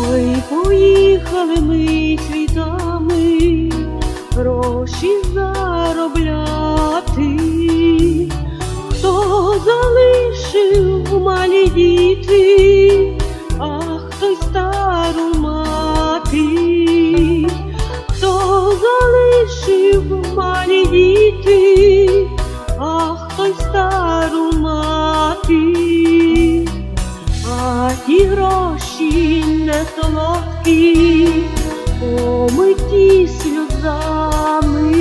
Ой, поїхали ми світами, гроші заробляли. А ті гроші не солодкі, омиті сльозами,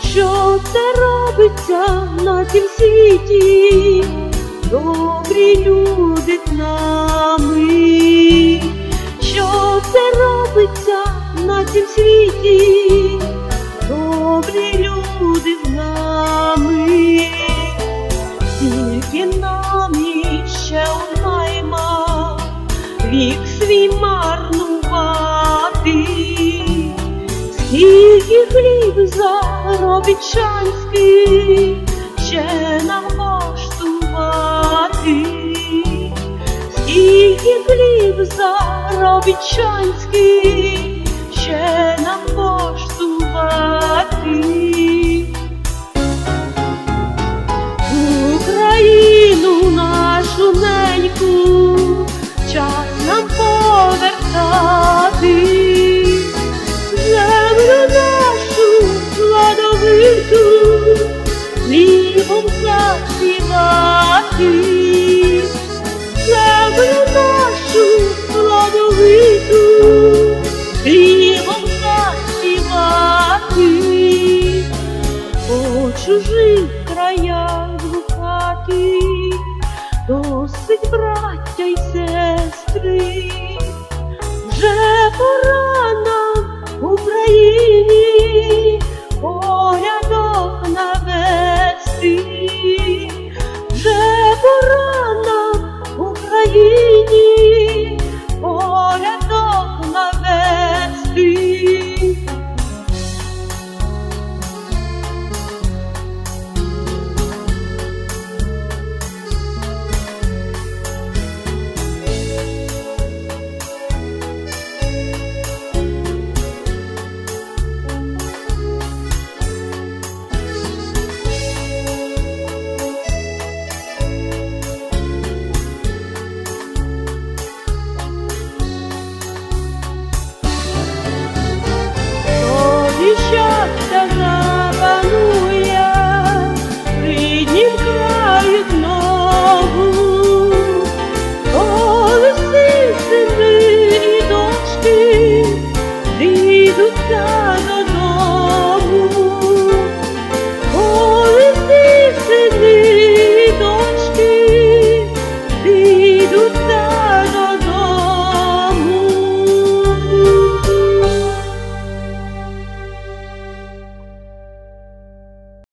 що це робиться на цім світі, добрі люди з нами, що це робиться на цім світі, добрі люди з нами. Тільки нам іще найма вік свій марнувати, скільки хліб заробітчанський ще нам коштувати, скільки хліб заробить засівати, землю нашу плодовиту, хлібом засівати по чужих краях гукати, досить браття й 雨